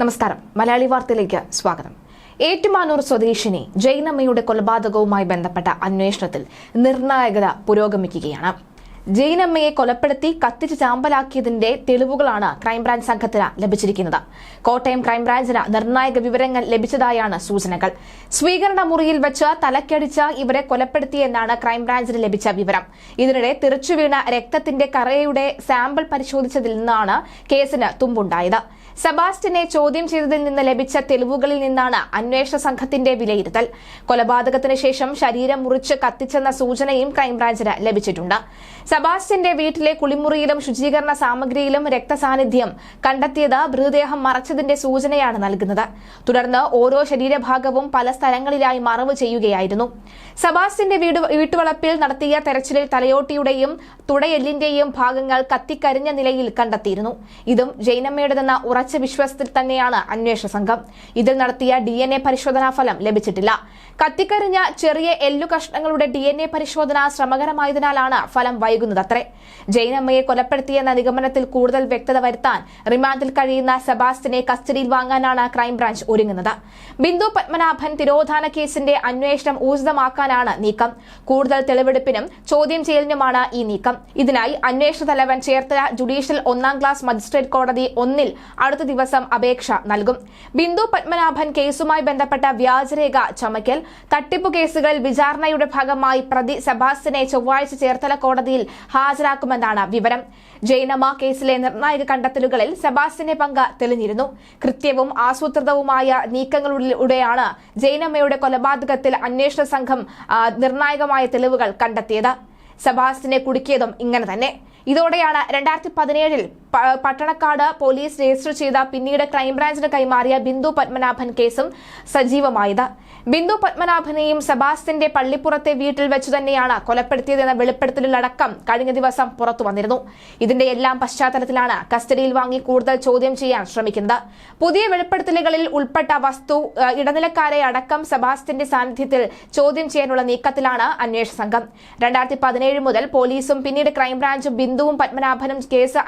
നമസ്കാരം. മലയാളി വാർത്തയിലേക്ക് സ്വാഗതം. ഏറ്റുമാനൂർ സ്വദേശിനി ജൈനമ്മയുടെ കൊലപാതകവുമായി ബന്ധപ്പെട്ട അന്വേഷണത്തിൽ നിർണായകത പുരോഗമിക്കുകയാണ്. ജയിനമ്മയെ കൊലപ്പെടുത്തി കത്തിച്ച് ചാമ്പലാക്കിയതിന്റെ തെളിവുകളാണ് ക്രൈംബ്രാഞ്ച് സംഘത്തിന് ലഭിച്ചിരിക്കുന്നത്. കോട്ടയം ക്രൈംബ്രാഞ്ചിന് നിർണായക വിവരങ്ങൾ ലഭിച്ചതായാണ് സൂചനകൾ. സ്വീകരണ മുറിയിൽ വെച്ച് തലക്കടിച്ച ഇവരെ കൊലപ്പെടുത്തിയെന്നാണ് ക്രൈംബ്രാഞ്ചിന് ലഭിച്ച വിവരം. ഇതിനിടെ തെറിച്ചുവീണ രക്തത്തിന്റെ കറയുടെ സാമ്പിൾ പരിശോധിച്ചതിൽ നിന്നാണ് കേസിന് തുമ്പുണ്ടായത്. സെബാസ്റ്റിനെ ചോദ്യം ചെയ്തതിൽ നിന്ന് ലഭിച്ച തെളിവുകളിൽ നിന്നാണ് അന്വേഷണ സംഘത്തിന്റെ വിലയിരുത്തൽ. കൊലപാതകത്തിന് ശേഷം ശരീരം മുറിച്ച് കത്തിച്ചെന്ന സൂചനയും ക്രൈംബ്രാഞ്ചിന് ലഭിച്ചിട്ടുണ്ട്. സെബാസ്റ്റിന്റെ വീട്ടിലെ കുളിമുറിയിലും ശുചീകരണ സാമഗ്രിയിലും രക്തസാന്നിധ്യം കണ്ടെത്തിയത് മൃതദേഹം മറച്ചതിന്റെ സൂചനയാണ് നൽകുന്നത്. തുടർന്ന് ഓരോ ശരീരഭാഗവും പല സ്ഥലങ്ങളിലായി മറവ് ചെയ്യുകയായിരുന്നു. സെബാസ്റ്റിന്റെ വീട് വീട്ടുവളപ്പിൽ നടത്തിയ തെരച്ചിലിൽ തലയോട്ടിയുടെയും തുടയെല്ലിന്റെയും ഭാഗങ്ങൾ കത്തിക്കരിഞ്ഞ നിലയിൽ കണ്ടെത്തിയിരുന്നു. ഇതും ജൈനമ്മയുടേതെന്ന ഉറച്ച വിശ്വാസത്തിൽ തന്നെയാണ് അന്വേഷണ സംഘം. ഇതിൽ നടത്തിയ ഡി എൻ എ പരിശോധനാ ഫലം ലഭിച്ചിട്ടില്ല. കത്തിക്കരിഞ്ഞ ചെറിയ എല്ലു കഷ്ണങ്ങളുടെ ഡി എൻ എ പരിശോധന ശ്രമകരമായതിനാലാണ് ഫലം വൈകുന്നത് അത്രേ ജൈനമ്മയെ കൊലപ്പെടുത്തിയെന്ന നിഗമനത്തിൽ കൂടുതൽ വ്യക്തത വരുത്താൻ റിമാൻഡിൽ കഴിയുന്ന സെബാസ്റ്റിനെ കസ്റ്റഡിയിൽ വാങ്ങാനാണ് ക്രൈംബ്രാഞ്ച് ഒരുങ്ങുന്നത്. ബിന്ദു പത്മനാഭൻ തിരോധാന കേസിന്റെ അന്വേഷണം ഊർജിതമാക്കാനാണ് നീക്കം. കൂടുതൽ തെളിവെടുപ്പിനും ചോദ്യം ചെയ്യലിനുമാണ് ഈ നീക്കം. ഇതിനായി അന്വേഷണ തലവൻ ചേർത്തല ജുഡീഷ്യൽ ഒന്നാം ക്ലാസ് മജിസ്ട്രേറ്റ് കോടതി ഒന്നിൽ അടുത്ത ദിവസം അപേക്ഷ നൽകും. ബിന്ദു പത്മനാഭൻ കേസുമായി ബന്ധപ്പെട്ട വ്യാജരേഖ ചമയ്ക്കൽ. തട്ടിപ്പു കേസുകളിൽ വിചാരണയുടെ ഭാഗമായി പ്രതി സെബാസ്റ്റിനെ ചൊവ്വാഴ്ച ചേർത്തല കോടതിയിൽ ഹാജരാക്കുമെന്നാണ് വിവരം. ജൈനമ കേസിലെ നിർണായക കണ്ടെത്തലുകളിൽ സെബാസ്റ്റിന്റെ പങ്ക് തെളിഞ്ഞിരുന്നു. കൃത്യവും ആസൂത്രിതവുമായ നീക്കങ്ങളിലൂടെയാണ് ജൈനമ്മയുടെ കൊലപാതകത്തിൽ അന്വേഷണ സംഘം നിർണായകമായ തെളിവുകൾ കണ്ടെത്തിയത്. സെബാസ്റ്റിനെ കുടുക്കിയതും ഇങ്ങനെ തന്നെ. ഇതോടെയാണ് രണ്ടായിരത്തി പതിനേഴിൽ പട്ടണക്കാട് പോലീസ് രജിസ്റ്റർ ചെയ്ത പിന്നീട് ക്രൈംബ്രാഞ്ചിന് കൈമാറിയ ബിന്ദു പത്മനാഭൻ കേസും സജീവമായത്. ബിന്ദു പത്മനാഭനെയും സെബാസ്റ്റിന്റെ പള്ളിപ്പുറത്തെ വീട്ടിൽ വെച്ചു തന്നെയാണ് കൊലപ്പെടുത്തിയതെന്ന വെളിപ്പെടുത്തലിലടക്കം കഴിഞ്ഞ ദിവസം പുറത്തു വന്നിരുന്നു. ഇതിന്റെ എല്ലാം പശ്ചാത്തലത്തിലാണ് കസ്റ്റഡിയിൽ വാങ്ങി കൂടുതൽ ചോദ്യം ചെയ്യാൻ ശ്രമിക്കുന്നത്. പുതിയ വെളിപ്പെടുത്തലുകളിൽ ഉൾപ്പെട്ട വസ്തു ഇടനിലക്കാരെ അടക്കം സെബാസ്റ്റിന്റെ സാന്നിധ്യത്തിൽ ചോദ്യം ചെയ്യാനുള്ള നീക്കത്തിലാണ് അന്വേഷണ സംഘം. രണ്ടായിരത്തി പതിനേഴ് മുതൽ പോലീസും പിന്നീട് ക്രൈംബ്രാഞ്ചും ബിന്ദുവും പത്മനാഭനും കേസ്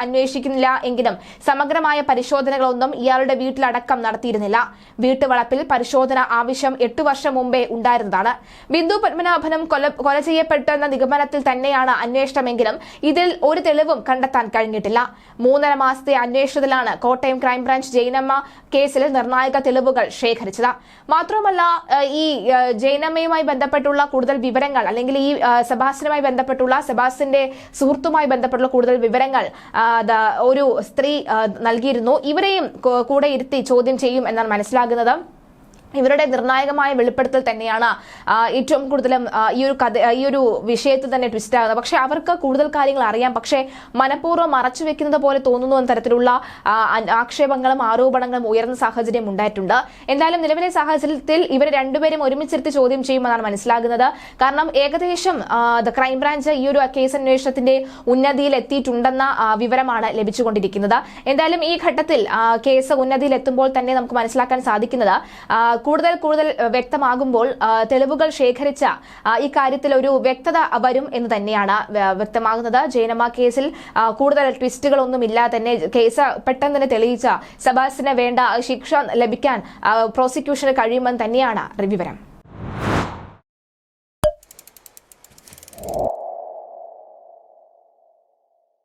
അന്വേഷിക്കുന്നില്ല എങ്കിലും സമഗ്രമായ പരിശോധനകളൊന്നും ഇയാളുടെ വീട്ടിലടക്കം നടത്തിയിരുന്നില്ല. വീട്ടുവളപ്പിൽ പരിശോധന ആവശ്യം എട്ടു വർഷം മുമ്പേ ഉണ്ടായിരുന്നതാണ്. ബിന്ദു പത്മനാഭനും കൊല ചെയ്യപ്പെട്ടെന്ന നിഗമനത്തിൽ തന്നെയാണ് അന്വേഷണമെങ്കിലും ഇതിൽ ഒരു തെളിവും കണ്ടെത്താൻ കഴിഞ്ഞിട്ടില്ല. മൂന്നര മാസത്തെ അന്വേഷണത്തിലാണ് കോട്ടയം ക്രൈംബ്രാഞ്ച് ജയനമ്മ കേസിൽ നിർണായക തെളിവുകൾ ശേഖരിച്ചത്. മാത്രമല്ല ഈ ജയനമ്മയുമായി ബന്ധപ്പെട്ടുള്ള കൂടുതൽ വിവരങ്ങൾ അല്ലെങ്കിൽ ഈ സെബാസ്റ്റിനുമായി ബന്ധപ്പെട്ടുള്ള സെബാസ്റ്റിന്റെ സുഹൃത്തുമായി ബന്ധപ്പെട്ടുള്ള കൂടുതൽ വിവരങ്ങൾ ഒരു സ്ത്രീ നൽകിയിരുന്നു. ഇവരെയും കൂടെ ഇരുത്തി ചോദ്യം ചെയ്യും എന്നാണ് മനസ്സിലാകുന്നത്. ഇവരുടെ നിർണായകമായ വെളിപ്പെടുത്തൽ തന്നെയാണ് ഏറ്റവും കൂടുതലും ഈ ഒരു കഥ ഈ ഒരു വിഷയത്തിൽ തന്നെ ട്വിസ്റ്റ് ആകുന്നത്. പക്ഷേ അവർക്ക് കൂടുതൽ കാര്യങ്ങൾ അറിയാം. പക്ഷേ മനഃപൂർവം മറച്ചു വെക്കുന്നത് പോലെ തോന്നുന്നു എന്ന തരത്തിലുള്ള ആക്ഷേപങ്ങളും ആരോപണങ്ങളും ഉയർന്ന സാഹചര്യം ഉണ്ടായിട്ടുണ്ട്. എന്തായാലും നിലവിലെ സാഹചര്യത്തിൽ ഇവർ രണ്ടുപേരും ഒരുമിച്ചിരുത്തി ചോദ്യം ചെയ്യുമെന്നാണ് മനസ്സിലാകുന്നത്. കാരണം ഏകദേശം ക്രൈംബ്രാഞ്ച് ഈ ഒരു കേസ് അന്വേഷണത്തിന്റെ ഉന്നതിയിൽ എത്തിയിട്ടുണ്ടെന്ന വിവരമാണ് ലഭിച്ചുകൊണ്ടിരിക്കുന്നത്. എന്തായാലും ഈ ഘട്ടത്തിൽ കേസ് ഉന്നതിയിൽ എത്തുമ്പോൾ തന്നെ നമുക്ക് മനസ്സിലാക്കാൻ സാധിക്കുന്നത് കൂടുതൽ കൂടുതൽ വ്യക്തമാകുമ്പോൾ തെളിവുകൾ ശേഖരിച്ച ഇക്കാര്യത്തിൽ ഒരു വ്യക്തത വരും എന്ന് തന്നെയാണ് വ്യ- വ്യക്തമാകുന്നത്. ജൈനമ കേസിൽ കൂടുതൽ ട്വിസ്റ്റുകളൊന്നുമില്ല തന്നെ കേസ് പെട്ടെന്ന് തന്നെ തെളിയിച്ച സബാസിന് വേണ്ട ശിക്ഷ ലഭിക്കാൻ പ്രോസിക്യൂഷന് കഴിയുമെന്ന് തന്നെയാണ് വിവരം.